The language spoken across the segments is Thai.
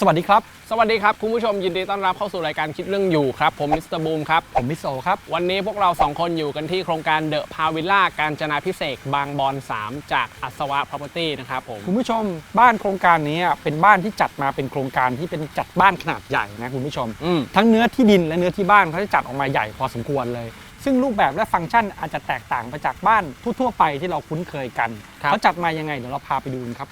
สวัสดีครับ สวัสดีครับ คุณผู้ชมยินดีต้อนรับเข้าสู่รายการคิดเรื่องอยู่ครับ ผมมิสเตอร์บูมครับ ผมมิโซครับ วันนี้พวกเราสองคนอยู่กันที่โครงการเดอะพาวิลล่าการจนาพิเศษกบางบอน 3 จากอัศวะ property นะครับผม คุณผู้ชมบ้านโครงการนี้เป็นบ้านที่จัดมาเป็นโครงการที่เป็นจัดบ้านขนาดใหญ่นะคุณผู้ชม อืม ทั้งเนื้อที่ดินและเนื้อที่บ้านเขาจะจัดออกมาใหญ่พอสมควรเลย ซึ่งรูปแบบและฟังก์ชันอาจจะแตกต่างไปจากบ้านทั่วๆไปที่เราคุ้นเคยกันครับ เขาจัดมายังไงเดี๋ยวเราพาไปดูกันครับ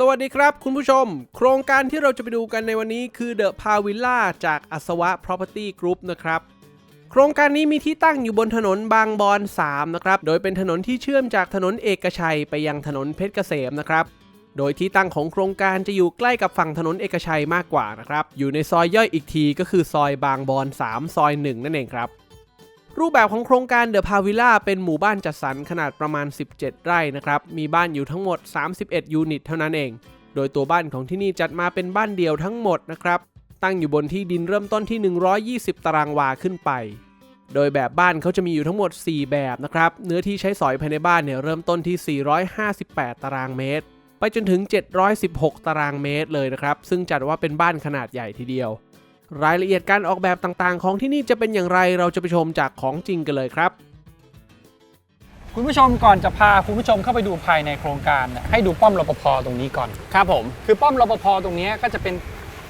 สวัสดีครับคุณผู้ชม โครงการที่เราจะไปดูกันในวันนี้คือเดอะพาวิลล่าจากอัศวะ Property Group นะครับ โครงการนี้มีที่ตั้งอยู่บนถนนบางบอน 3 นะครับ โดยเป็นถนนที่เชื่อมจากถนนเอกชัยไปยังถนนเพชรเกษมนะครับ โดยที่ตั้งของโครงการจะอยู่ใกล้กับฝั่งถนนเอกชัยมากกว่านะครับ อยู่ในซอยย่อยอีกทีก็คือซอยบางบอน 3 ซอย 1 นั่นเองครับ รูปแบบของโครงการเดอะพาวิล่าเป็นหมู่บ้านจัดสรรขนาดประมาณ 17 ไร่นะครับ มีบ้านอยู่ทั้งหมด 31 ยูนิตเท่านั้นเอง โดยตัวบ้านของที่นี่จัดมาเป็นบ้านเดี่ยวทั้งหมดนะครับ ตั้งอยู่บนที่ดินเริ่มต้นที่ 120 ตารางวาขึ้นไป โดยแบบบ้านเขาจะมีอยู่ทั้งหมด 4 แบบนะครับ เนื้อที่ใช้สอยภายในบ้านเนี่ยเริ่มต้นที่ 458 ตารางเมตร ไปจนถึง 716 ตารางเมตรเลยนะครับ ซึ่งจัดว่าเป็นบ้านขนาดใหญ่ทีเดียว รายละเอียดการออกแบบต่างๆ ของที่นี่จะเป็นอย่างไรเราจะไปชมจากของจริงกันเลยครับ คุณผู้ชมก่อนจะพาคุณผู้ชมเข้าไปดูภายในโครงการเนี่ยให้ดูป้อมรปภตรงนี้ก่อน ครับผม คือป้อมรปภตรงนี้ก็จะเป็น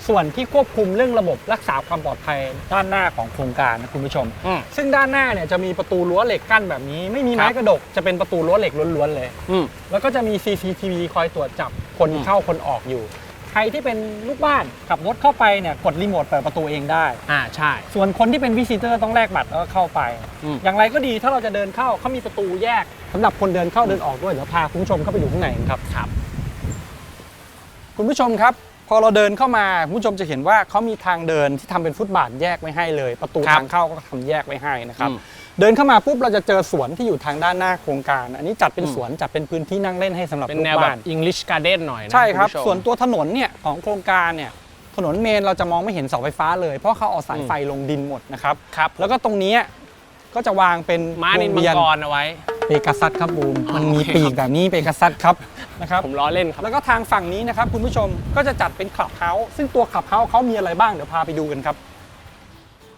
ส่วนที่ควบคุมเรื่องระบบรักษาความปลอดภัยด้านหน้าของโครงการนะคุณผู้ชม อืม ซึ่งด้านหน้าเนี่ยจะมีประตูรั้วเหล็กกั้นแบบนี้ ไม่มีไม้ครับกระดกจะเป็นประตูรั้วเหล็กล้วนๆเลย อืม แล้วก็จะมี CCTV คอยตรวจจับคนอืมเข้าคนออกอยู่ใค รที่เป็นลูกบ้านขับรถเข้าไปเนี่ยกดรีโมทเปิดประตูเองได้ อ่าใช่ ส่วนคนที่เป็นวิสิเตอร์ต้องแลกบัตรแล้วก็เข้าไป อืม อย่างไรก็ดีถ้าเราจะเดินเข้าเขามีประตูแยกสำหรับคนเดินเข้าเดินออกด้วยเดี๋ยวพาคุณผู้ชมเข้าไปดูข้างในกันครับ ครับ คุณผู้ชมครับ พอเราเดินเข้ามาคุณผู้ชมจะเห็นว่าเขามีทางเดินที่ทำเป็นฟุตบาทแยกไว้ให้เลย ประตูครับทางเข้าก็ทำแยกไว้ให้นะครับ อืม เดินเข้ามาปุ๊บเราจะเจอสวนที่อยู่ทางด้านหน้าโครงการ อันนี้จัดเป็นอืมสวนจัดเป็นพื้นที่นั่งเล่นให้สำหรับเป็นลูกแนวแบบบ้าน English Garden หน่อยนะใช่ครับ ณผู้ชมส่วนตัวถนนเนี่ยของโครงการเนี่ยถนนเมนเราจะมองไม่เห็นเสาไฟฟ้าเลย เพราะเขาเอาสายอืมไฟลงดินหมดนะครับ ครับแล้วก็ตรงเนี้ยก็จะวางเป็นม้านินมังโรงเรียกรเอาไว้ เปกัสซัสครับบูมมันมีโอเคปีครักบแบบนี้เปกัสซัสครับนะครับผมล้อเล่นครับ แล้วก็ทางฝั่งนี้นะครับคุณผู้ชมก็จะจัดเป็นคลับเฮาส์ซึ่งตัวคลับเฮาส์เขามีอะไรบ้างเดี๋ยวพาไปดูกันครับ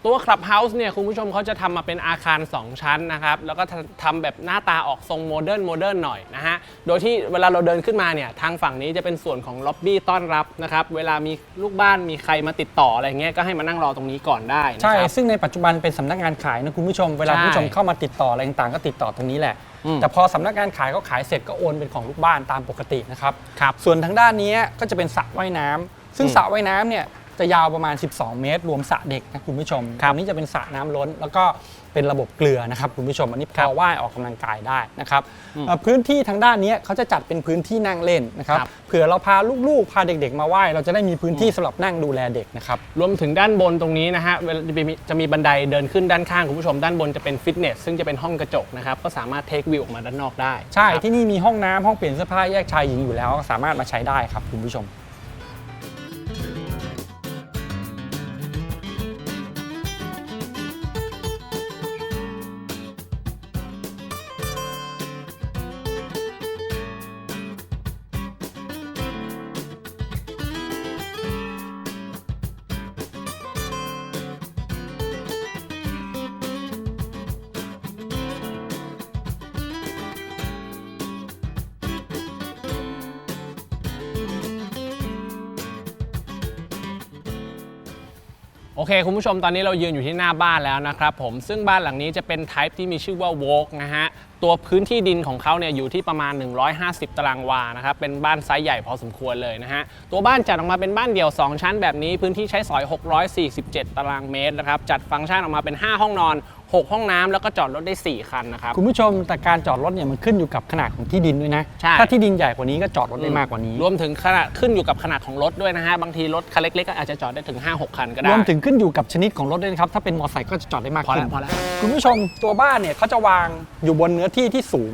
ตัว Clubhouse เนี่ยคุณผู้ชมเขาจะทำมาเป็นอาคาร 2 ชั้นนะครับ แล้วก็ทำแบบหน้าตาออกทรงโมเดิร์นโมเดิร์นหน่อยนะฮะ โดยที่เวลาเราเดินขึ้นมาเนี่ยทางฝั่งนี้จะเป็นส่วนของล็อบบี้ต้อนรับนะครับ เวลามีลูกบ้านมีใครมาติดต่ออะไรเงี้ยก็ให้มานั่งรอตรงนี้ก่อนได้นะใช่ ครับ ซึ่งในปัจจุบันเป็นสำนักงานขายนะคุณผู้ชม เวลาใช่คุณผู้ชมเข้ามาติดต่ออะไรต่างๆ ก็ติดต่อตรงนี้แหละ อืม แต่พอสำนักงานขายเขาขายเสร็จก็โอนเป็นของลูกบ้านตามปกตินะครับ ครับ ส่วนทางด้านนี้ก็จะเป็นสระว่ายน้ำซึ่งอืม สระว่ายน้ำเนี่ย จะยาวประมาณ 12 เมตร รวมสระเด็กนะคุณผู้ชมครับตรงนี้จะเป็นสระน้ำล้น แล้วก็เป็นระบบเกลือนะครับคุณผู้ชมอันนี้พครัอบว่ายออกกำลังกายได้นะครับอืมเอ่อพื้นที่ทางด้านนี้เขาจะจัดเป็นพื้นที่นั่งเล่นนะครับครับเผื่อเราพาลูกๆ พาเด็กๆ มาว่ายเราจะได้มีพื้นที่สำหรับนั่งดูแลเด็กนะครับรวมถึงด้านบนตรงนี้นะฮะเวลาจะมีจะมีบันไดเดินขึ้นด้านข้างคุณผู้ชมด้านบนจะเป็นฟิตเนสซึ่งจะเป็นห้องกระจกนะครับก็สามารถเทควิวออกมาด้านนอกได้ ใช่ครับที่นี่มีห้องน้ำห้องเปลี่ยนเสื้อผ้าแยกชายหญิงอยู่แล้วก็สามารถมาใช้ได้ครับคุณผู้ชม เคคุณผู้ชมตอนนี้เรายืนอยู่ที่หน้าบ้านแล้วนะครับผมซึ่งบ้านหลังนี้จะเป็น type ที่มีชื่อว่าโวกนะฮะตัวพื้นที่ดินของเขาเนี่ยอยู่ที่ประมาณ 150 ตารางวานะครับเป็นบ้านไซส์ใหญ่พอสมควรเลยนะฮะตัวบ้านจัดออกมาเป็นบ้านเดี่ยว 2 ชั้นแบบนี้พื้นที่ใช้สอย 647 ตารางเมตรนะครับจัดฟังก์ชันออกมาเป็น 5 ห้องนอน 6 ห้องน้ำแล้วก็จอดรถได้ 4 คันนะครับ คุณผู้ชมแต่การจอดรถเนี่ยมันขึ้นอยู่กับขนาดของที่ดินด้วยนะ ใช่ ถ้าที่ดินใหญ่กว่านี้ก็จอดรถได้มากกว่านี้ รวมถึงขนาดขึ้นอยู่กับขนาดของรถด้วยนะฮะ บางทีรถคันเล็กๆก็อาจจะจอดได้ถึง 5-6 คันก็ได้ รวมถึงขึ้นอยู่กับชนิดของรถด้วยนะครับ ถ้าเป็นมอเตอร์ไซค์ก็จะจอดได้มากพอขึ้แล้วนพอแล้ว คุณผู้ชมตัวบ้านเนี่ยเขาจะวางอยู่บนเนื้อที่ที่สูง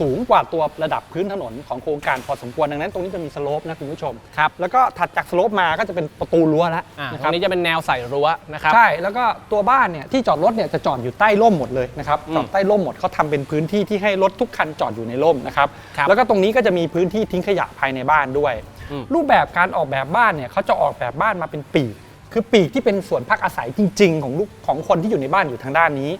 สูงกว่าตัวระดับพื้นถนนของโครงการพอสมควรดังนั้นตรงนี้จะมีสโลปนะคุณผู้ชมครับแล้วก็ถัดจากสโลปมาก็จะเป็นประตูรั้วแล้วอ่านะตครรับ งนี้จะเป็นแนวใส่รั้วนะครับ ใช่ แล้วก็ตัวบ้านเนี่ยที่จอดรถเนี่ยจะจอดอยู่ใต้ร่มหมดเลยนะครับอืมจอดใต้ร่มหมดเขาทำเป็นพื้นที่ที่ให้รถทุกคันจอดอยู่ในร่มนะครับครับแล้วก็ตรงนี้ก็จะมีพื้นที่ทิ้งขยะภายในบ้านด้วย อืม รูปแบบการออกแบบบ้านเนี่ยเขาจะออกแบบบ้านมาเป็นปีก คือปีกที่เป็นส่วนพักอาศัยจริง ๆ ของลูกของคนที่อยู่ในบ้านอยู่ทางด้านนี้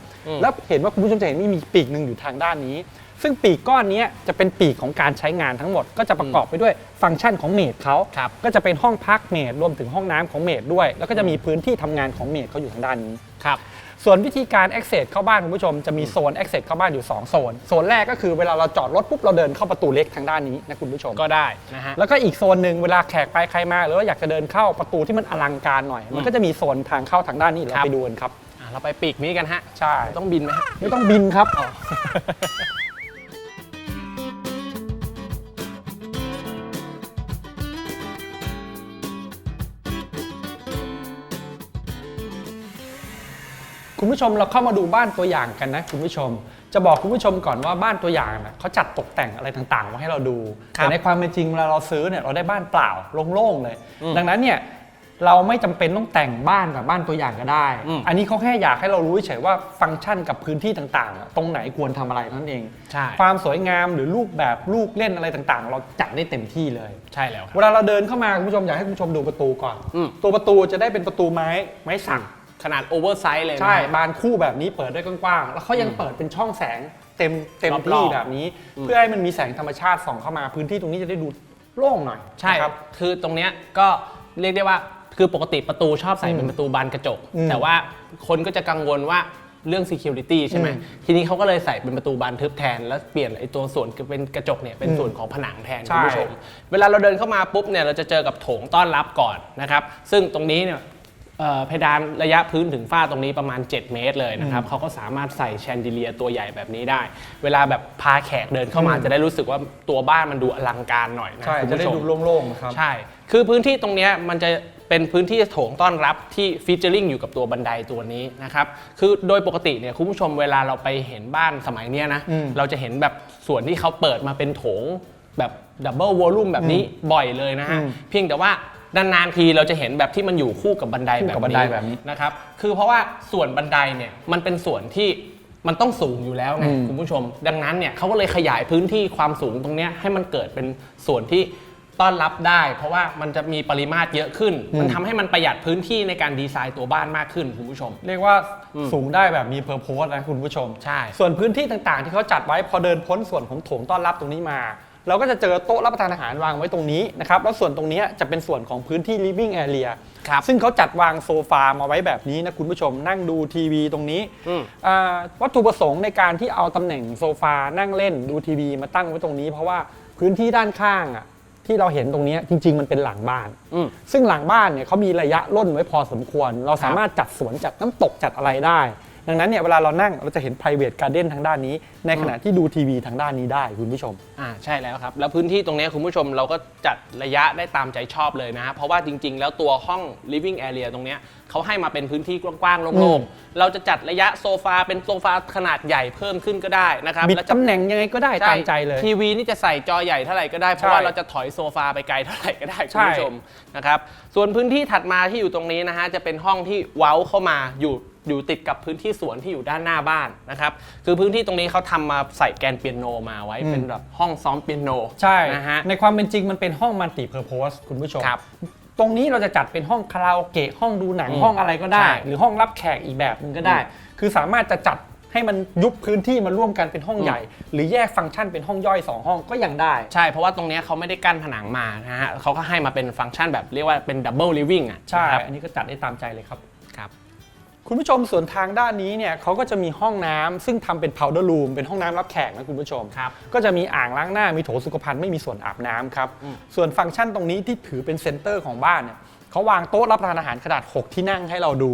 แล้วเห็นว่าคุณผู้ชมจะเห็นว่ามีปีกหนึ่งอยู่ทางด้านนี้ ซึ่งปีกก้อนเนี้ยจะเป็นปีกของการใช้งานทั้งหมด ก็จะประกอบไปด้วยฟังก์ชันของเมดเขาครับก็จะเป็นห้องพักเมดรวมถึงห้องน้ำของเมดด้วย แล้วก็จะมีพื้นที่ทำงานของเมดเขาอยู่ทางด้านนี้ครับส่วนวิธีการ access เข้าบ้านคุณผู้ชมจะมีโซน access เข้าบ้านอยู่ 2 โซน โซนแรกก็คือเวลาเราจอดรถปุ๊บเราเดินเข้าประตูเล็กทางด้านนี้นะคุณผู้ชมก็ได้นะฮะแล้วก็อีกโซนหนึ่งเวลาแขกไปใครมาหรือว่าอยากจะเดินเข้าประตูที่มันอลังการหน่อย มันก็จะมีโซนทางเข้าทางด้านนี้เราครับไปดูกันครับอะเราไปปีกนี้กันฮะใช่ต้องบินไหมฮะไม่ต้องบินครับ คุณผู้ชมเราเข้ามาดูบ้านตัวอย่างกันนะคุณผู้ชม จะบอกคุณผู้ชมก่อนว่าบ้านตัวอย่างนะเขาจัดตกแต่งอะไรต่างๆมาให้เราดูครับแต่ในความเป็นจริงเวลาเราซื้อเนี่ยเราได้บ้านเปล่าโล่งๆเลยอืมดังนั้นเนี่ยเราไม่จำเป็นต้องแต่งบ้านแบบบ้านตัวอย่างก็ได้อืมอันนี้เขาแค่อยากให้เรารู้เฉยๆว่าฟังก์ชันกับพื้นที่ต่างๆอะตรงไหนควรทำอะไรนั่นเองใช่ความสวยงามหรือรูปแบบลูกเล่นอะไรต่างๆ เราจัดได้เต็มที่เลย ใช่แล้วครับเวลาเราเดินเข้ามาคุณผู้ชมอยากให้คุณผู้ชมดูประตูก่อนอืมตัวประตูจะได้เป็นประตูไม้ไม้สัก ขนาดโอเวอร์ไซส์เลยนะ ใช่ฮะบานคู่แบบนี้เปิดได้กว้างๆ แล้วเขายังเปิดเป็นช่องแสงเต็มเต็มรอบๆที่แบบนี้ เพื่อให้มันมีแสงธรรมชาติส่องเข้ามาพื้นที่ตรงนี้จะได้ดูโล่งหน่อยใช่นะคครัรับ บ คือตรงเนี้ยก็เรียกได้ว่าคือปกติประตูชอบใส่เป็นประตูบานกระจก อืมแต่ว่าคนก็จะกังวลว่าเรื่อง security ใช่ไหมอืมทีนี้เขาก็เลยใส่เป็นประตูบานทึบแทน แล้วเปลี่ยนไอ้ตัวส่วนเป็นกระจกเนี่ยเป็นส่วนของผนังแทนใช่ คุณผู้ชม เวลาเราเดินเข้ามาปุ๊บเนี่ยเราจะเจอกับโถงต้อนรับก่อนนะครับ ซึ่งตรงนี้เนี่ย เอ่อเพดานระยะพื้นถึงฝ้าตรงนี้ประมาณ 7 เมตรเลยนะครับเขาก็สามารถใส่แชนดิเลียตัวใหญ่แบบนี้ได้ เวลาแบบพาแขกเดินเข้ามาจะได้รู้สึกว่าตัวบ้านมันดูอลังการหน่อยนะใช่คุณจะผู้ได้ชมดูโล่งๆนะครับ ใช่ คือพื้นที่ตรงเนี้ยมันจะเป็นพื้นที่โถงต้อนรับที่ฟีเจอริงอยู่กับตัวบันไดตัวนี้นะครับคือโดยปกติเนี่ยคุณผู้ชมเวลาเราไปเห็นบ้านสมัยเนี้ยนะอืม เราจะเห็นแบบส่วนที่เขาเปิดมาเป็นโถงแบบดับเบิลวอลลุ่มแบบนี้บ่อยเลยนะฮะ อืม เพียงแต่ว่า นานๆทีเราจะเห็นแบบที่มันอยู่คู่กับบันไดคู่แบบกับบันไดแบบนี้นะครับ คือเพราะว่าส่วนบันไดเนี่ยมันเป็นส่วนที่มันต้องสูงอยู่แล้วไงอืม คุณผู้ชม ดังนั้นเนี่ยเขาก็เลยขยายพื้นที่ความสูงตรงเนี้ยให้มันเกิดเป็นส่วนที่ต้อนรับได้ เพราะว่ามันจะมีปริมาตรเยอะขึ้น มันทำให้มันประหยัดพื้นที่ในการดีไซน์ตัวบ้านมากขึ้นคุณผู้ชม เรียกว่าสูงได้แบบมีเพอร์โพสนะคุณผู้ชม ใช่ส่วนพื้นที่ต่างๆ ที่เขาจัดไว้พอเดินพ้นส่วนของโถงต้อนรับตรงนี้มา เราก็จะเจอโต๊ะรับประทานอาหารวางไว้ตรงนี้นะครับแล้วส่วนตรงเนี้ยจะเป็นส่วนของพื้นที่ living area ครับซึ่งเขาจัดวางโซฟามาไว้แบบนี้นะคุณผู้ชมนั่งดูทีวีตรงนี้อืมอ่าวัตถุประสงค์ในการที่เอาตำแหน่งโซฟานั่งเล่นดูทีวีมาตั้งไว้ตรงนี้ เพราะว่าพื้นที่ด้านข้างอะที่เราเห็นตรงเนี้ยจริง ๆ มันเป็นหลังบ้านอืมซึ่งหลังบ้านเนี่ยเขามีระยะร่นไว้พอสมควร เราสามารถจัดสวนจัดน้ำตกจัดอะไรได้ ดังนั้นเนี่ยเวลาเรานั่งเราจะเห็น private garden ทางด้านนี้ ในขณะที่ดูทีวีทางด้านนี้ได้คุณผู้ชม อ่าใช่แล้วครับ แล้วพื้นที่ตรงเนี้ยคุณผู้ชมเราก็จัดระยะได้ตามใจชอบเลยนะฮะเพราะว่าจริงๆ แล้วตัวห้อง living area ตรงเนี้ยเขาให้มาเป็นพื้นที่กว้างๆอืโล่ม งๆเราจะจัดระยะโซฟาเป็นโซฟาขนาดใหญ่เพิ่มขึ้นก็ได้นะครับบิดแล้วจะ ตำแหน่งยังไงก็ได้ตามใจเลย ทีวีนี่จะใส่จอใหญ่เท่าไหร่ก็ได้ เพราะใช่ว่าเราจะถอยโซฟาไปไกลเท่าไหร่ก็ได้ คุใช่ ณผู้ชมนะครับส่วนพื้นที่ถัดมาที่อยู่ตรงนี้นะฮะจะเป็นห้องที่เว้าเข้ามาอยู่ อยู่ติดกับพื้นที่สวนที่อยู่ด้านหน้าบ้านนะครับคือพื้นที่ตรงนี้เขาทำมาใส่แกนเปียโนมาไว้อืม เป็นแบบห้องซ้อมเปียโน ใช่นะฮะในความเป็นจริงมันเป็นห้องมัลติเพอร์โพสคุณผู้ชม ครับตรงนี้เราจะจัดเป็นห้องคาราโอเกะห้องดูหนังอืมห้องอะไรก็ได้ ใช่หรือห้องรับแขกอีกแบบหนึงก็ได้ คือสามารถจะจัดให้มันยุบพื้นที่มาร่วมกันเป็นห้องใหญ่ หรือแยกฟังก์ชันเป็นห้องย่อยสองห้องก็ยังได้ ใช่เพราะว่าตรงเนี้ยเขาไม่ได้กั้นผนังมานะฮะเขาก็ให้มาเป็นฟังก์ชันแบบเรียกว่าเป็นดับเบิลลิฟวิ่งอะใช่ นะครับ อันนี้ก็จัดได้ตามใจเลยครับ ครับคุณผู้ชมส่วนทางด้านนี้เนี่ยเขาก็จะมีห้องน้ำซึ่งทำเป็น powder room เป็นห้องน้ำรับแขกนะคุณผู้ชม ครับ ก็จะมีอ่างล้างหน้ามีโถสุขภัณฑ์ไม่มีส่วนอาบน้ำครับ ส่วนฟังก์ชันตรงนี้ที่ถือเป็นเซ็นเตอร์ของบ้านเนี่ย เขาวางโต๊ะรับประทานอาหารขนาด 6 ที่นั่งให้เราดู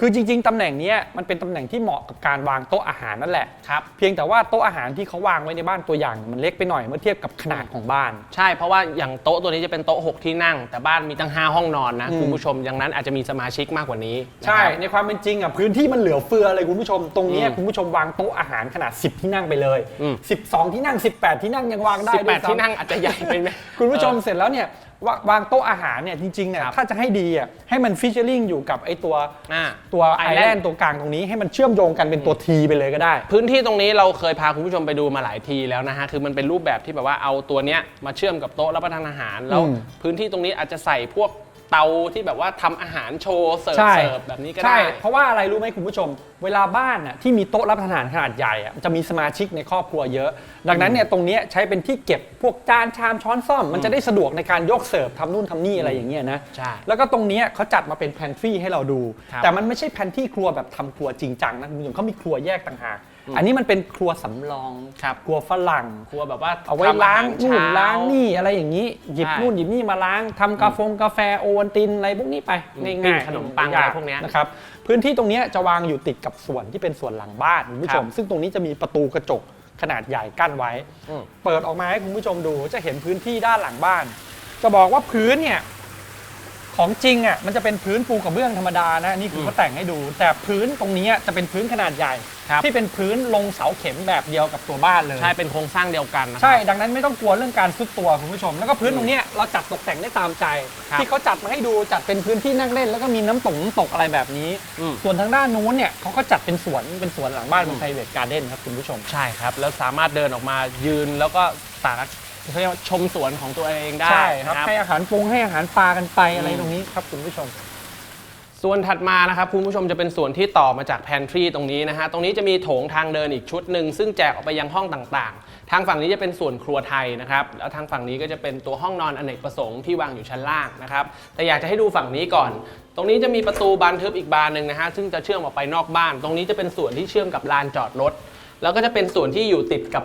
คือจริง ๆ ตำแหน่งเนี้ยมันเป็นตำแหน่งที่เหมาะกับการวางโต๊ะอาหารนั่นแหละครับเพียงแต่ว่าโต๊ะอาหารที่เขาวางไว้ในบ้านตัวอย่างเนี่ยมันเล็กไปหน่อยเมื่อเทียบกับขนาดของบ้าน ใช่เพราะว่าอย่างโต๊ะตัวนี้จะเป็นโต๊ะ 6 ที่นั่ง แต่บ้านมีตั้ง 5 ห้องนอนนะอืมคุณผู้ชมดังนั้นอาจจะมีสมาชิกมากกว่านี้นะใช่ครับในความเป็นจริงอะพื้นที่มันเหลือเฟือเลยคุณผู้ชมตรงเนี้ยอืมคุณผู้ชมวางโต๊ะอาหารขนาด 10 ที่นั่งไปเลยอืม12 ที่นั่ง 18 ที่นั่งยังวางได้สิบแปด้วดยซ้ำที่นั่งอาจจะใหญ่ไปไหมคุณผู้ชมเสร็จแล้วเนี่ย วาวางโต๊ะอาหารเนี่ยจริงๆเนี่ยครับถ้าจะให้ดีอะให้มันฟิชเชอริงอยู่กับไอตัวอ่าตัวไอ Island แลนด์ตัวกลางตรงนี้ให้มันเชื่อมโยงกันเป็นตัวทีไปเลยก็ได้ พื้นที่ตรงนี้เราเคยพาคุณผู้ชมไปดูมาหลายทีแล้วนะฮะ คือมันเป็นรูปแบบที่แบบว่าเอาตัวเนี้ยมาเชื่อมกับโต๊ะรับประทานอาหาร แล้วอืมพื้นที่ตรงนี้อาจจะใส่พวก เตาที่แบบว่าทำอาหารโชว์เสิร์ฟใช่ เสิร์ฟแบบนี้ก็ใช่ ได้ เพราะว่าอะไรรู้ไหมคุณผู้ชม เวลาบ้านน่ะที่มีโต๊ะรับประทานอาหารขนาดใหญ่อะจะมีสมาชิกในครอบครัวเยอะ ดังนั้นเนี่ยตรงเนี้ยใช้เป็นที่เก็บพวกจานชามช้อนซ่อม มันจะได้สะดวกในการยกเสิร์ฟทำนู่นทำนี่อะไรอย่างเงี้ยนะใช่แล้วก็ตรงเนี้ยเขาจัดมาเป็นแพนทรีให้เราดู ครับ แต่มันไม่ใช่แพนทรีครัวแบบทำครัวจริงจังนะคุณผู้ชมเขามีครัวแยกต่างหาก อันนี้มันเป็นครัวสำรองครับครัวฝรั่งครัวแบบว่าเอาไว้ทำล้างหรนู่นเช้ล้างนี่อะไรอย่างนี้ หยิบใช่นู่นหยิบนี่มาล้างทำกาแฟกาแฟโอวัลตินอะไรพวกนี้ไปอืมง่ายๆขนมปังอะไรพวกเนี้ยนะครับพื้นที่ตรงเนี้ยจะวางอยู่ติดกับส่วนที่เป็นส่วนหลังบ้านคุณผู้ชมครับซึ่งตรงนี้จะมีประตูกระจกขนาดใหญ่กั้นไว้อืมเปิดออกมาให้คุณผู้ชมดูจะเห็นพื้นที่ด้านหลังบ้าน จะบอกว่าพื้นเนี่ย ของจริงอะมันจะเป็นพื้นปูกระเบื้องธรรมดานะนี่คือเขาแต่งให้ดู แต่พื้นตรงนี้จะเป็นพื้นขนาดใหญ่ ครับที่เป็นพื้นลงเสาเข็มแบบเดียวกับตัวบ้านเลย ใช่เป็นโครงสร้างเดียวกันนะครับใช่ดังนั้นไม่ต้องกลัวเรื่องการซุดตัวคุณผู้ชม แล้วก็พื้นตรงเนี้ยเราจัดตกแต่งได้ตามใจ ครับ ที่เขาจัดมาให้ดูจัดเป็นพื้นที่นั่งเล่น แล้วก็มีน้ำตกน้ำตกอะไรแบบนี้ อืมส่วนทางด้านนู้นเนี่ยเขาก็จัดเป็นสวนเป็นสวนหลังบ้านเป็น private garden ครับคุณผู้ชม ใช่ครับ แล้วสามารถเดินออกมายืนแล้วก็สามารถ เขาเรียกว่าชมสวนของตัวเองได้ใช่ครับ นะให้อาหารปรุงให้อาหารปลากันไปอะไรอืมตรงนี้ครับคุณผู้ชม ส่วนถัดมานะครับคุณผู้ชมจะเป็นส่วนที่ต่อมาจากแพนทรีตรงนี้นะฮะตรงนี้จะมีโถงทางเดินอีกชุดหนึ่งซึ่งแจกออกไปยังห้องต่างๆ ทางฝั่งนี้จะเป็นส่วนครัวไทยนะครับแล้วทางฝั่งนี้ก็จะเป็นตัวห้องนอนอเนกประสงค์ที่วางอยู่ชั้นล่างนะครับแต่อยากจะให้ดูฝั่งนี้ก่อน ตรงนี้จะมีประตูบานทึบอีกบานหนึ่งนะฮะซึ่งจะเชื่อมออกไปนอกบ้าน ตรงนี้จะเป็นส่วนที่เชื่อมกับลานจอดรถ แล้วก็จะเป็นส่วนที่อยู่ติดกับ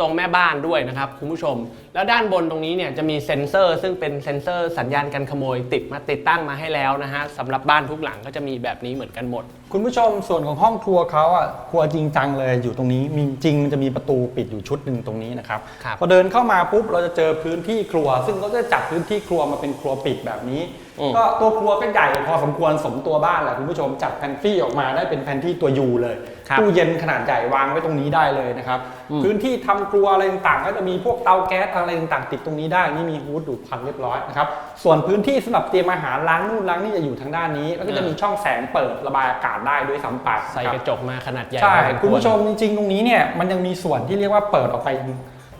ตรงแม่บ้านด้วยนะครับคุณผู้ชม แล้วด้านบนตรงนี้เนี่ยจะมีเซ็นเซอร์ ซึ่งเป็นเซ็นเซอร์สัญญาณการขโมยติดมาติดตั้งมาให้แล้วนะฮะสำหรับบ้านทุกหลังก็จะมีแบบนี้เหมือนกันหมด คุณผู้ชมส่วนของห้องครัวเขาอะครัวจริงจังเลยอยู่ตรงนี้มีจริงมันจะมีประตูปิดอยู่ชุดหนึ่งตรงนี้นะครับครับ พอเดินเข้ามาปุ๊บเราจะเจอพื้นที่ครัว ซึ่งเขาจะจัดพื้นที่ครัวมาเป็นครัวปิดแบบนี้ อืม ก็ตัวครัวก็ใหญ่พอสมควรสมตัวบ้านแหละคุณผู้ชมจัดแพนทรีออกมาได้เป็นแพนทรีตัวยูเลยครับตู้เย็นขนาดใหญ่วางไว้ตรงนี้ได้เลยนะครับอืมพื้นที่ทำครัวอะไรต่างๆ ก็จะมีพวกเตาแก๊สอะไรต่างๆ ติดตรงนี้ได้นี่มีฮูดดูดควันเรียบร้อยนะครับส่วนพื้นที่สำหรับเตรียมอาหารล้างนู่นล้างนี่จะอยู่ทางด้านนี้ แล้วก็จะมีช่องแสงเปิดระบายอากาศได้ด้วยซ้ำไปใส่ครับกระจกมาขนาดใหญ่ใช่พอสวร คุณผู้ชมจริงๆ ตรงนี้เนี่ยมันยังมีส่วนที่เรียกว่าเปิดออกไปยัง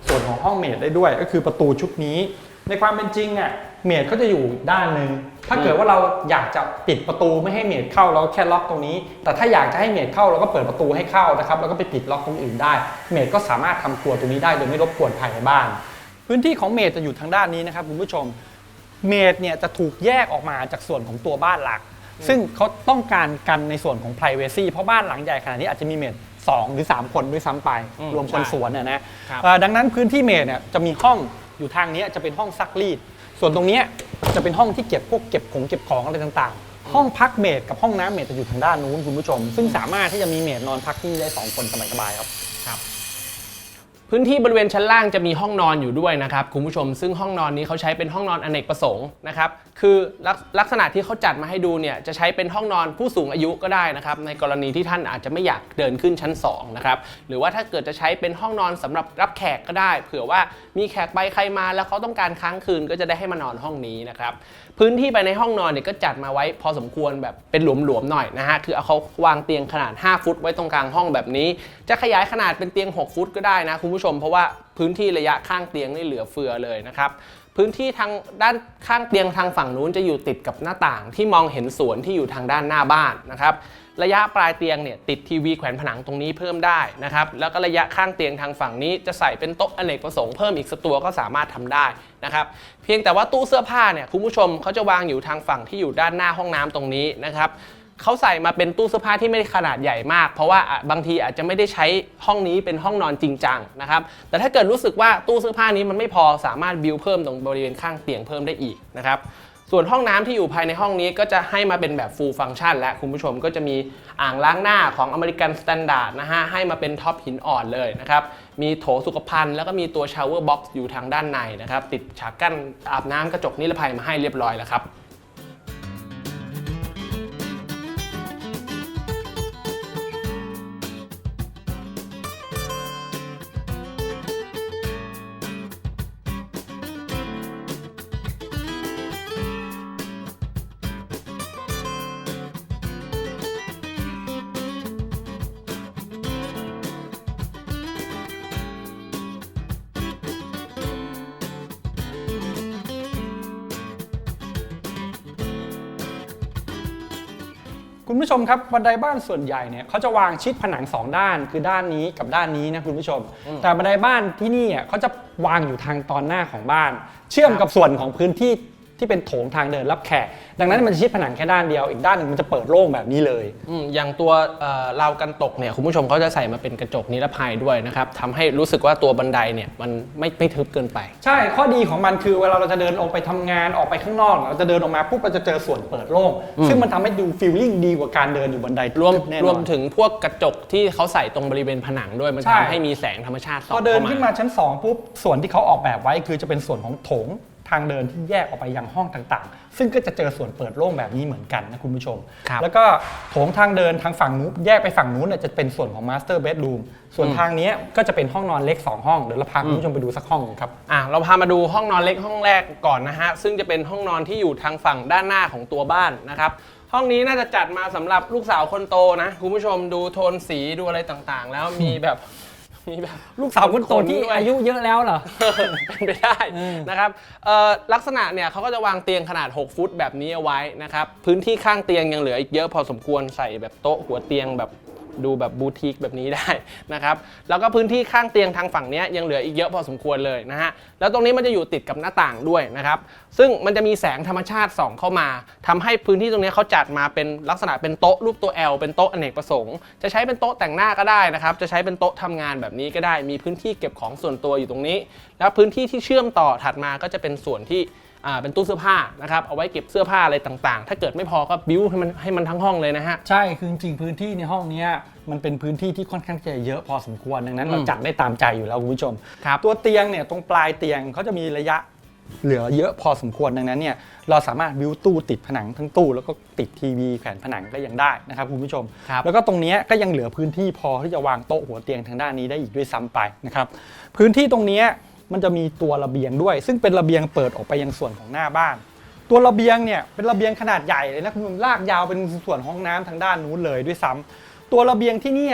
ส่วนของห้องเมดได้ด้วย ก็คือประตูชุดนี้ ในความเป็นจริงอะ เมดเขาจะอยู่ด้านหนึ่งถ้าเกิดว่าเราอยากจะปิดประตูไม่ให้เมดเข้าเราก็แค่ล็อกตรงนี้ แต่ถ้าอยากจะให้เมดเข้าเราก็เปิดประตูให้เข้านะครับแล้วก็ไปปิดล็อกตรงอื่นได้ เมดก็สามารถทำครัวตรงนี้ได้โดยไม่รบกวนภายในบ้าน พื้นที่ของเมดจะอยู่ทางด้านนี้นะครับคุณผู้ชม เมดเนี่ยจะถูกแยกออกมาจากส่วนของตัวบ้านหลัก ซึ่งเขาต้องการกันในส่วนของ p r i เวซีเพราะบ้านหลังใหญ่ขนาดนี้อาจจะมีเมด2หรือ 3 คนด้วยซ้ำไปอืมรวมคนใช่สวนน่ะนะครับเอ่อดังนั้นพื้นที่เมดเนี่ยจะมีห้องอยู่ทางนี้จะเป็นห้องซักรีด ส่วนตรงเนี้ยจะเป็นห้องที่เก็บพวกเก็บของเก็บของอะไรต่างๆ ห้องพักเมดกับห้องน้ำเมดจะอยู่ทางด้านนู้นคุณผู้ชม ซึ่งสามารถที่จะมีเมดนอนพักที่นี่ได้สองคนสบายๆครับครับ พื้นที่บริเวณชั้นล่างจะมีห้องนอนอยู่ด้วยนะครับคุณผู้ชมซึ่งห้องนอนนี้เขาใช้เป็นห้องนอนอเนกประสงค์นะครับคือลักลักษณะที่เขาจัดมาให้ดูเนี่ยจะใช้เป็นห้องนอนผู้สูงอายุก็ได้นะครับในกรณีที่ท่านอาจจะไม่อยากเดินขึ้นชั้น2นะครับหรือว่าถ้าเกิดจะใช้เป็นห้องนอนสำหรับรับแขกก็ได้ เผื่อว่ามีแขกไปใครมาแล้วเขาต้องการค้างคืนก็จะได้ให้มานอนห้องนี้นะครับ พื้นที่ไปในห้องนอนเนี่ยก็จัดมาไว้พอสมควรแบบเป็นหลวมๆหน่อยนะฮะคือเอาเขาวางเตียงขนาด 5 ฟุต ไว้ตรงกลางห้องแบบนี้ จะขยายขนาดเป็นเตียง 6 ฟุตก็ได้นะคุณผู้ชมเพราะว่าพื้นที่ระยะข้างเตียงนี่เหลือเฟือเลยนะครับพื้นที่ทางด้านข้างเตียงทางฝั่งนู้นจะอยู่ติดกับหน้าต่างที่มองเห็นสวนที่อยู่ทางด้านหน้าบ้านนะครับ ระยะปลายเตียงเนี่ยติดทีวีแขวนผนังตรงนี้เพิ่มได้นะครับ แล้วก็ระยะข้างเตียงทางฝั่งนี้จะใส่เป็นโต๊ะอเนกประสงค์เพิ่มอีกสักตัวก็สามารถทำได้นะครับ เพียงแต่ว่าตู้เสื้อผ้าเนี่ยคุณผู้ชมเขาจะวางอยู่ทางฝั่งที่อยู่ด้านหน้าห้องน้ำตรงนี้นะครับเขาใส่มาเป็นตู้เสื้อผ้าที่ไม่ได้ขนาดใหญ่มาก เพราะว่าบางทีอาจจะไม่ได้ใช้ห้องนี้เป็นห้องนอนจริงจังนะครับ แต่ถ้าเกิดรู้สึกว่าตู้เสื้อผ้านี้มันไม่พอสามารถบิวเพิ่มตรงบริเวณข้างเตียงเพิ่มได้อีกนะครับ ส่วนห้องน้ำที่อยู่ภายในห้องนี้ก็จะให้มาเป็นแบบ full function และคุณผู้ชมก็จะมีอ่างล้างหน้าของอเมริกันสแตนดาร์ดนะฮะให้มาเป็นท็อปหินอ่อนเลยนะครับ มีโถสุขภัณฑ์แล้วก็มีตัวชาวเวอร์บ็อกซ์อยู่ทางด้านในนะครับ ติดฉากกั้นอาบน้ำกระจกนิรภัยมาให้เรียบร้อยแล้วครับ คุณผู้ชมครับบันไดบ้านส่วนใหญ่เนี่ยเขาจะวางชิดผนังสองด้านคือด้านนี้กับด้านนี้นะคุณผู้ชม แต่บันไดบ้านที่นี่อะเขาจะวางอยู่ทางตอนหน้าของบ้าน เชื่อมกับส่วนของพื้นที่ ที่เป็นโถงทางเดินรับแขก ดังนั้นมันจะชิดผนังแค่ด้านเดียว อีกด้านหนึ่งมันจะเปิดโล่งแบบนี้เลย อืมอย่างตัวเอ่อราวกันตกเนี่ยคุณผู้ชมเขาจะใส่มาเป็นกระจกนิรภัยด้วยนะครับทำให้รู้สึกว่าตัวบันไดเนี่ยมันไม่ไม่ทึบเกินไป ใช่ ข้อดีของมันคือเวลาเราจะเดินออกไปทำงานออกไปข้างนอก เราจะเดินออกมาปุ๊บเราจะเจอส่วนเปิดโล่ง ซึ่งมันทำให้ดูฟีลลิ่งดีกว่าการเดินอยู่บันไดรวมทึบแน่นอน รวมถึงพวกกระจกที่เขาใส่ตรงบริเวณผนังด้วยมันใช่ ทำให้มีแสงธรรมชาติส่พอองเดินเข้าขึ้นมา มาชั้น 2 ปุ๊บ ส่วนที่เขาออกแบบไว้คือจะเป็นส่วนของโถง ทางเดินที่แยกออกไปยังห้องต่างๆ ซึ่งก็จะเจอส่วนเปิดโล่งแบบนี้เหมือนกันนะคุณผู้ชม ครับแล้วก็โถงทางเดินทางฝั่งนู้นแยกไปฝั่งนู้นเนี่ยจะเป็นส่วนของมาสเตอร์เบดรูมส่วนทางเนี้ยก็จะเป็นห้องนอนเล็ก 2 ห้องเดี๋ยวเราพาคุณผู้ชมไปดูสักห้องหนึ่งครับ อะเราพามาดูห้องนอนเล็กห้องแรกก่อนนะฮะ ซึ่งจะเป็นห้องนอนที่อยู่ทางฝั่งด้านหน้าของตัวบ้านนะครับ ห้องนี้น่าจะจัดมาสำหรับลูกสาวคนโตนะ คุณผู้ชมดูโทนสีดูอะไรต่างๆ แล้วมีแบบ มีแบบ ลูกสาวคนโตที่อายุเยอะแล้วเหรอ เป็นไปได้นะครับเอ่อลักษณะเนี่ยเขาก็จะวางเตียงขนาด 6 ฟุตแบบนี้เอาไว้นะครับ พื้นที่ข้างเตียงยังเหลืออีกเยอะพอสมควรใส่แบบโต๊ะหัวเตียงแบบ ดูแบบบูติกแบบนี้ได้นะครับแล้วก็พื้นที่ข้างเตียงทางฝั่งนี้ยังเหลืออีกเยอะพอสมควรเลยนะฮะแล้วตรงนี้มันจะอยู่ติดกับหน้าต่างด้วยนะครับซึ่งมันจะมีแสงธรรมชาติส่องเข้ามาทำให้พื้นที่ตรงนี้เขาจัดมาเป็นลักษณะเป็นโต๊ะรูปตัว L เป็นโต๊ะอเนกประสงค์จะใช้เป็นโต๊ะแต่งหน้าก็ได้นะครับจะใช้เป็นโต๊ะทำงานแบบนี้ก็ได้ มีพื้นที่เก็บของส่วนตัวอยู่ตรงนี้ แล้วพื้นที่ที่เชื่อมต่อถัดมาก็จะเป็นส่วนที่ เป็นตู้เสื้อผ้านะครับเอาไว้เก็บเสื้อผ้าอะไรต่างๆ ถ้าเกิดไม่พอก็บิ้วให้มันให้มันทั้งห้องเลยนะฮะ ใช่ คือจริงๆพื้นที่ในห้องเนี้ยมันเป็นพื้นที่ที่ค่อนข้างจะเยอะพอสมควรดังนั้นเราอืมจัดได้ตามใจอยู่แล้วคุณผู้ชม ครับตัวเตียงเนี่ยตรงปลายเตียงเขาจะมีระยะเหลือเยอะพอสมควรดังนั้นเนี่ยเราสามารถวิวตู้ติดผนังทั้งตู้ แล้วก็ติดทีวีแขวนผนังก็ยังได้นะครับคุณผู้ชม ครับแล้วก็ตรงเนี้ยก็ยังเหลือพื้นที่พอที่จะวางโต๊ะหัวเตียงทางด้านนี้ได้อีกด้วยซ้ำไปนะครับพื้นที่ตรงเนี้ย มันจะมีตัวระเบียงด้วย ซึ่งเป็นระเบียงเปิดออกไปยังส่วนของหน้าบ้าน ตัวระเบียงเนี่ยเป็นระเบียงขนาดใหญ่เลยนะคุณผู้ชมลากยาวเป็นส่วนห้องน้ำทางด้านนู้นเลยด้วยซ้ำตัวระเบียงที่นี่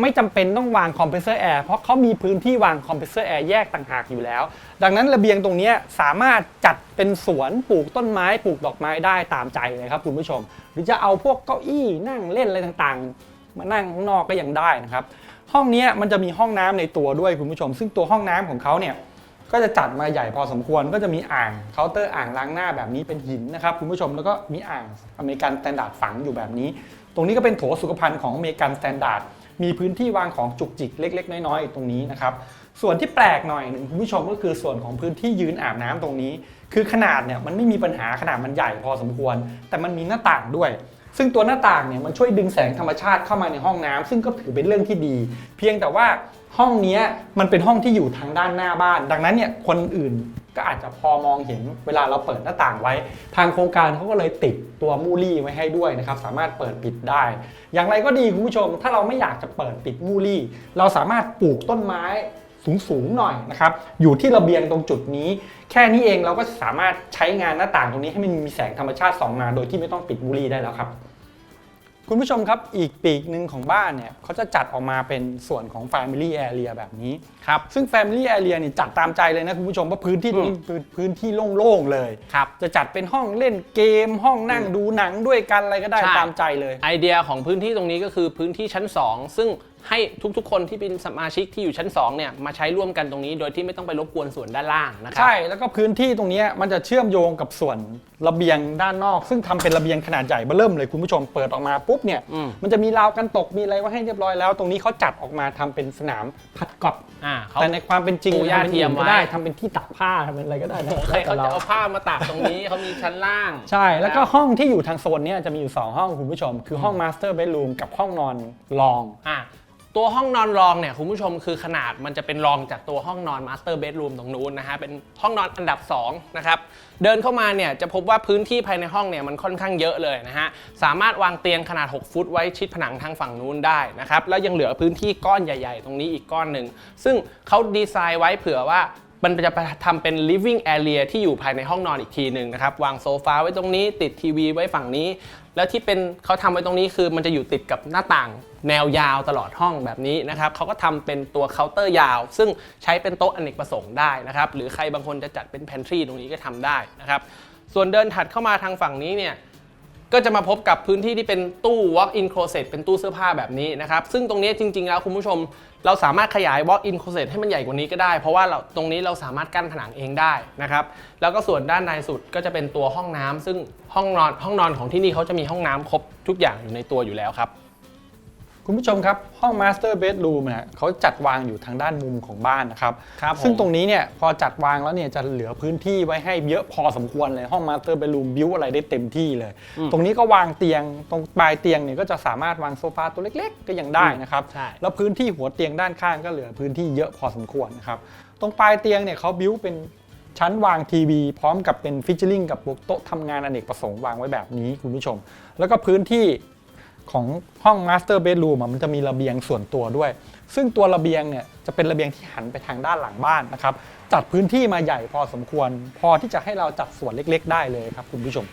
ไม่จำเป็นต้องวางคอมเพรสเซอร์แอร์เพราะเขามีพื้นที่วางคอมเพรสเซอร์แอร์แยกต่างหากอยู่แล้ว ดังนั้นระเบียงตรงนี้สามารถจัดเป็นสวนปลูกต้นไม้ปลูกดอกไม้ได้ตามใจเลยครับคุณผู้ชม หรือจะเอาพวกเก้าอี้นั่งเล่นอะไรต่างๆ มานั่งข้างนอกก็ยังได้นะครับ ห้องนี้มันจะมีห้องน้ำในตัวด้วยคุณผู้ชม ซึ่งตัวห้องน้ำของเขาเนี่ย ก็จะจัดมาใหญ่พอสมควรก็จะมีอ่างเคาน์เตอร์อ่างล้างหน้าแบบนี้เป็นหินนะครับคุณผู้ชมแล้วก็มีอ่างอเมริกันสแตนดาร์ดฝังอยู่แบบนี้ ตรงนี้ก็เป็นโถสุขภัณฑ์ของอเมริกันสแตนดาร์ดมีพื้นที่วางของจุกจิกเล็ก ๆ น้อยๆตรงนี้นะครับส่วนที่แปลกหน่อยหนึ่งคุณผู้ชมก็คือส่วนของพื้นที่ยืนอาบน้ำตรงนี้ คือขนาดเนี่ยมันไม่มีปัญหาขนาดมันใหญ่พอสมควร แต่มันมีหน้าต่างด้วย ซึ่งตัวหน้าต่างเนี่ยมันช่วยดึงแสงธรรมชาติเข้ามาในห้องน้ำซึ่งก็ถือเป็นเรื่องที่ดี เพียงแต่ว่าห้องนี้มันเป็นห้องที่อยู่ทางด้านหน้าบ้าน ดังนั้นเนี่ยคนอื่นก็อาจจะพอมองเห็นเวลาเราเปิดหน้าต่างไว้ ทางโครงการเขาก็เลยติดตัวมูลี่ไว้ให้ด้วยนะครับสามารถเปิดปิดได้ อย่างไรก็ดีคุณผู้ชม ถ้าเราไม่อยากจะเปิดปิดมูลี่ เราสามารถปลูกต้นไม้ สูงๆหน่อยนะครับอยู่ที่ระเบียงตรงจุดนี้ แค่นี้เองเราก็สามารถใช้งานหน้าต่างตรงนี้ให้มันมีแสงธรรมชาติส่องมา โดยที่ไม่ต้องปิดบุหรี่ได้แล้วครับ คุณผู้ชมครับอีกปีกหนึ่งของบ้านเนี่ยเขาจะจัดออกมาเป็นส่วนของ Family Area แบบนี้ครับซึ่ง Family Area เนี่ยจัดตามใจเลยนะคุณผู้ชมว่าพื้นที่นี้เป็นพื้นที่โล่งๆเลยครับจะจัดเป็นห้องเล่นเกมห้องนั่งดูหนังด้วยกันอะไรก็ได้ใช่ ตามใจเลย ไอเดียของพื้นที่ตรงนี้ก็คือพื้นที่ชั้น 2 ซึ่ง ให้ทุกๆ คนที่เป็นสมาชิกที่อยู่ชั้น2เนี่ยมาใช้ร่วมกันตรงนี้ โดยที่ไม่ต้องไปรบกวนส่วนด้านล่างนะครัใช่แล้วก็พื้นที่ตรงเนี้ยมันจะเชื่อมโยงกับส่วนระเบียงด้านนอก ซึ่งทำเป็นระเบียงขนาดใหญ่เบ้อเริ่มเลยคุณผู้ชมเปิดออกมาปุ๊บเนี่ยอืมมันจะมีราวกันตกมีอะไรไว้ให้เรียบร้อยแล้ว ตรงนี้เขาจัดออกมาทำเป็นสนามพัดกอล์ฟอ่าเขาแต่ในความเป็นจริงปูหญ้าทำเป็นเทียมอื่นก็ไว้ได้ทำเป็นที่ตากผ้าทำเป็นอะไรก็ได้นะใครเขาแล้วแต่จะเอาผ้ามาตากตรงนี้เขามีชั้นล่าง ใช่แล้วก็ห้องที่อยู่ทางโซนเนี้ยจะมีอยู่ 2 ห้องคุณผู้ชม คือห้องมาสเตอร์เบดรูมกับห้องนอนรองอะ ตัวห้องนอนรองเนี่ยคุณผู้ชมคือขนาดมันจะเป็นรองจากตัวห้องนอนมาสเตอร์เบดรูมตรงนู้นนะฮะเป็นห้องนอนอันดับ2นะครับเดินเข้ามาเนี่ยจะพบว่าพื้นที่ภายในห้องเนี่ยมันค่อนข้างเยอะเลยนะฮะสามารถวางเตียงขนาด 6 ฟุตไว้ชิดผนังทางฝั่งนู้นได้นะครับแล้วยังเหลือพื้นที่ก้อนใหญ่ ๆ ตรงนี้อีกก้อนหนึ่งซึ่งเขาดีไซน์ไว้เผื่อว่า มันจะทำเป็น living area ที่อยู่ภายในห้องนอนอีกทีหนึ่งนะครับ วางโซฟาไว้ตรงนี้ติดทีวีไว้ฝั่งนี้ แล้วที่เป็นเขาทำไว้ตรงนี้คือมันจะอยู่ติดกับหน้าต่างแนวยาวตลอดห้องแบบนี้นะครับเขาก็ทำเป็นตัวเคาน์เตอร์ยาว ซึ่งใช้เป็นโต๊ะอเนกประสงค์ได้นะครับ หรือใครบางคนจะจัดเป็น pantry ตรงนี้ก็ทำได้นะครับ ส่วนเดินถัดเข้ามาทางฝั่งนี้เนี่ย ก็จะมาพบกับพื้นที่ที่เป็นตู้ walk-in closet เป็นตู้เสื้อผ้าแบบนี้นะครับ ซึ่งตรงนี้จริง ๆ แล้วคุณผู้ชม เราสามารถขยาย walk-in closet ให้มันใหญ่กว่านี้ก็ได้ เพราะว่าเราตรงนี้เราสามารถกั้นผนังเองได้นะครับ แล้วก็ส่วนด้านในสุดก็จะเป็นตัวห้องน้ำซึ่งห้องนอนห้องนอนของที่นี่เขาจะมีห้องน้ำครบทุกอย่างอยู่ในตัวอยู่แล้วครับ คุณผู้ชมครับ ห้อง Master Bedroom เนี่ยเขาจัดวางอยู่ทางด้านมุมของบ้านนะครับ ครับผมซึ่งตรงนี้เนี่ยพอจัดวางแล้วเนี่ยจะเหลือพื้นที่ไว้ให้เยอะพอสมควรเลยห้อง Master Bedroom บิวอะไรได้เต็มที่เลย ตรงนี้ก็วางเตียงตรงปลายเตียงเนี่ยก็จะสามารถวางโซฟาตัวเล็กๆ ก็ยังได้นะครับ ใช่ แล้วพื้นที่หัวเตียงด้านข้างก็เหลือพื้นที่เยอะพอสมควรนะครับ ตรงปลายเตียงเนี่ยเขาบิวเป็นชั้นวางทีวีพร้อมกับเป็นฟิชเชอริงกับพวกโต๊ะทำงานอเนกประสงค์วางไว้แบบนี้คุณผู้ชม แล้วก็พื้นที่ ของห้องมาสเตอร์เบดรูมมันจะมีระเบียงส่วนตัวด้วย ซึ่งตัวระเบียงเนี่ยจะเป็นระเบียงที่หันไปทางด้านหลังบ้านนะครับ จัดพื้นที่มาใหญ่พอสมควร พอที่จะให้เราจัดส่วนเล็ก ๆ ได้เลยครับคุณผู้ชม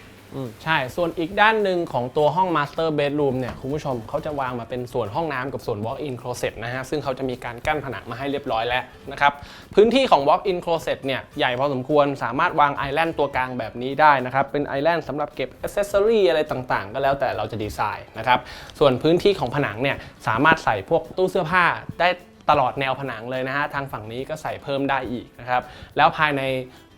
ใช่ ส่วนอีกด้านหนึ่งของตัวห้อง Master Bedroom เนี่ยคุณผู้ชมเขาจะวางมาเป็นส่วนห้องน้ำกับส่วน Walk-in Closet นะฮะ ซึ่งเขาจะมีการกั้นผนังมาให้เรียบร้อยแล้วนะครับ พื้นที่ของ Walk-in Closet เนี่ยใหญ่พอสมควรสามารถวางไอแลนด์ตัวกลางแบบนี้ได้นะครับ เป็นไอแลนด์สำหรับเก็บอ c เซสซอรีอะไรต่างๆ ก็แล้วแต่เราจะดีไซน์นะครับ ส่วนพื้นที่ของผนังเนี่ยสามารถใส่พวกตู้เสื้อผ้าได้ตลอดแนวผนังเลยนะฮะ ทางฝั่งนี้ก็ใส่เพิ่มได้อีกนะครับ แล้วภายใน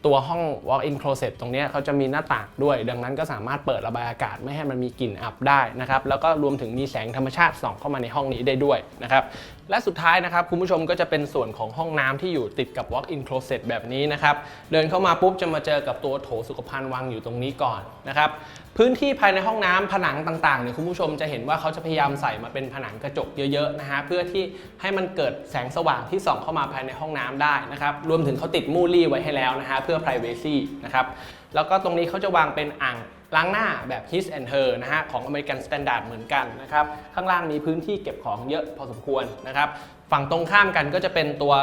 ตัวห้อง walk-in closet ตรงนี้เขาจะมีหน้าต่างด้วย ดังนั้นก็สามารถเปิดระบายอากาศไม่ให้มันมีกลิ่นอับได้นะครับ แล้วก็รวมถึงมีแสงธรรมชาติส่องเข้ามาในห้องนี้ได้ด้วยนะครับ และสุดท้ายนะครับคุณผู้ชมก็จะเป็นส่วนของห้องน้ำที่อยู่ติดกับ walk-in closet แบบนี้นะครับ เดินเข้ามาปุ๊บจะมาเจอกับตัวโถสุขภัณฑ์วางอยู่ตรงนี้ก่อนนะครับพื้นที่ภายในห้องน้ำผนังต่างๆเนี่ยคุณผู้ชมจะเห็นว่าเขาจะพยายามใส่มาเป็นผนังกระจกเยอะๆนะฮะเพื่อที่ให้มันเกิดแสงสว่างที่ส่องเข้ามาภายในห้องน้ำได้นะครับรวมถึงเขาติดมูลี่ไว้ให้แล้วนะฮะเพื่อ privacy นะครับแล้วก็ตรงนี้เขาจะวางเป็นอ่าง ล้างหน้าแบบ his and her นะฮะของ American Standard เหมือนกันนะครับ ข้างล่างมีพื้นที่เก็บของเยอะพอสมควรนะครับ ฝั่งตรงข้ามกันก็จะเป็นตัว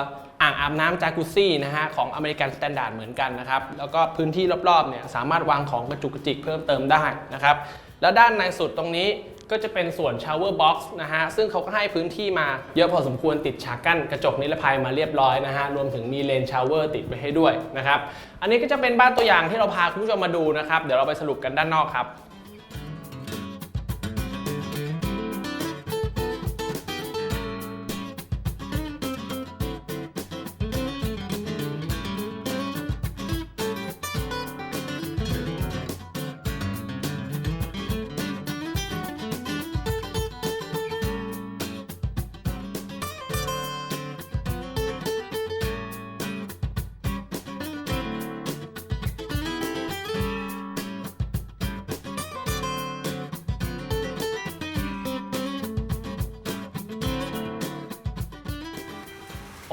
อ่างอาบน้ำจากุซี่นะฮะของอเมริกันสแตนดาร์ดเหมือนกันนะครับ แล้วก็พื้นที่รอบๆเนี่ยสามารถวางของกระจุกกระจิกเพิ่มเติมได้นะครับ แล้วด้านในสุดตรงนี้ ก็จะเป็นส่วนชาวเวอร์บ็อกซ์นะฮะ ซึ่งเขาก็ให้พื้นที่มาเยอะพอสมควรติดฉากกั้นกระจกนิรภัยมาเรียบร้อยนะฮะ รวมถึงมีเลนชาวเวอร์ติดไว้ให้ด้วยนะครับ อันนี้ก็จะเป็นบ้านตัวอย่างที่เราพาคุณผู้ชมมาดูนะครับ เดี๋ยวเราไปสรุปกันด้านนอกครับ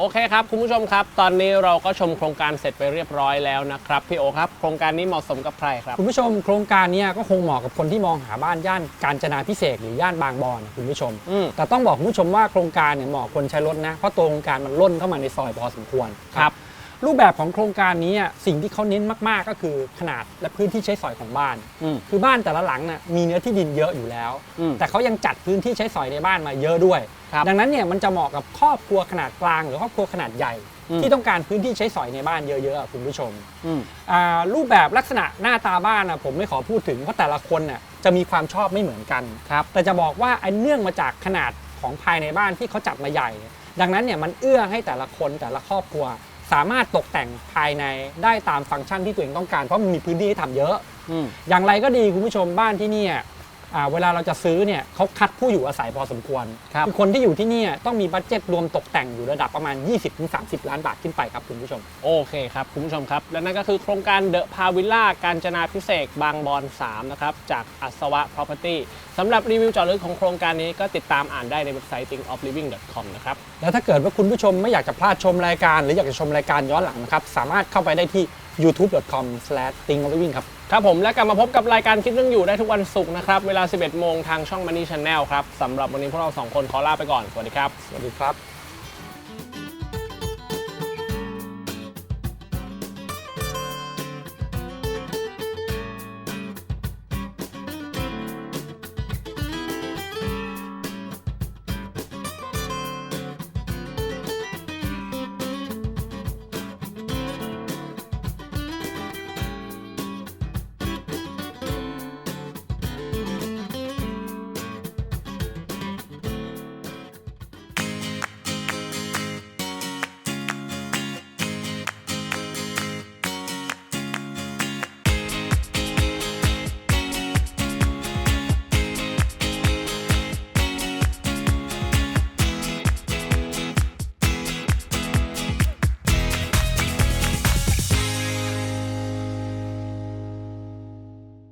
โอเคครับ คุณผู้ชมครับ ตอนนี้เราก็ชมโครงการเสร็จไปเรียบร้อยแล้วนะครับพี่โอครับ โครงการนี้เหมาะสมกับใครครับ คุณผู้ชมโครงการเนี้ก็คงเหมาะกับคนที่มองหาบ้านย่านการจนาพิเศษกหรือย่านบางบอนนะคุณผู้ชม อืม แต่ต้องบอกคุณผู้ชมว่าโครงการเนี่ยเหมาะคนใช้รถนะ เพราะตัวโครงการมันล่นเข้ามาในซอยพอสมควรครับรูปแบบของโครงการนี้อะสิ่งที่เขาเน้นมากๆก็คือขนาดและพื้นที่ใช้สอยของบ้าน อืม คือบ้านแต่ละหลังน่ะมีเนื้อที่ดินเยอะอยู่แล้ว อืม แต่เขายังจัดพื้นที่ใช้สอยในบ้านมาเยอะด้วย ครับดังนั้นเนี่ยมันจะเหมาะกับครอบครัวขนาดกลาง หรือครอบครัวขนาดใหญ่ อืม ที่ต้องการพื้นที่ใช้สอยในบ้านเยอะๆอะคุณผู้ชม อืม อ่ารูปแบบลักษณะหน้าตาบ้านนะผมไม่ขอพูดถึงเพราะแต่ละคนน่ะจะมีความชอบไม่เหมือนกัน ครับแต่จะบอกว่าไอ้เนื่องมาจากขนาดของภายในบ้านที่เขาจัดมาใหญ่ดังนั้นเนี่ยมันเอื้อให้แต่ละคนแต่ละครอบครัว สามารถตกแต่งภายในได้ตามฟังก์ชันที่ตัวเองต้องการเพราะมันมีพื้นที่ให้ทำเยอะ อืม อย่างไรก็ดีคุณผู้ชมบ้านที่เนี่ยอ่า เวลาเราจะซื้อเนี่ยเขาคัดผู้อยู่อาศัยพอสมควรครับอคนที่อยู่ที่เนี่ยต้องมีบัตเจ็ตรวมตกแต่งอยู่ระดับประมาณ 20-30 ล้านบาทขึ้นไปครับคุณผู้ชม โอเคครับ คุณผู้ชมครับ และนั่นก็คือโครงการเดอะพาวิลล่าการจนาพิเศษกบางบอน3นะครับจากอัศวะ Property สำหรับรีวิวเจาะลึกของโครงการนี้ก็ติดตามอ่านได้ในเว็บไซต์ thinkofliving.com นะครับแล้วถ้าเกิดว่าคุณผู้ชมไม่อยากจะพลาดชมรายการ หรืออยากจะชมรายการย้อนหลังนะครับสามารถเข้าไปได้ที่ youtube.com/thinkofliving ครับ ครับผมและกลับมาพบกับรายการคิดเรื่องอยู่ได้ทุกวันศุกร์นะครับ เวลา 11 โมงทางช่อง Money Channel ครับสำหรับวันนี้พวกเราสองคนขอลาไปก่อน สวัสดีครับ สวัสดีครับ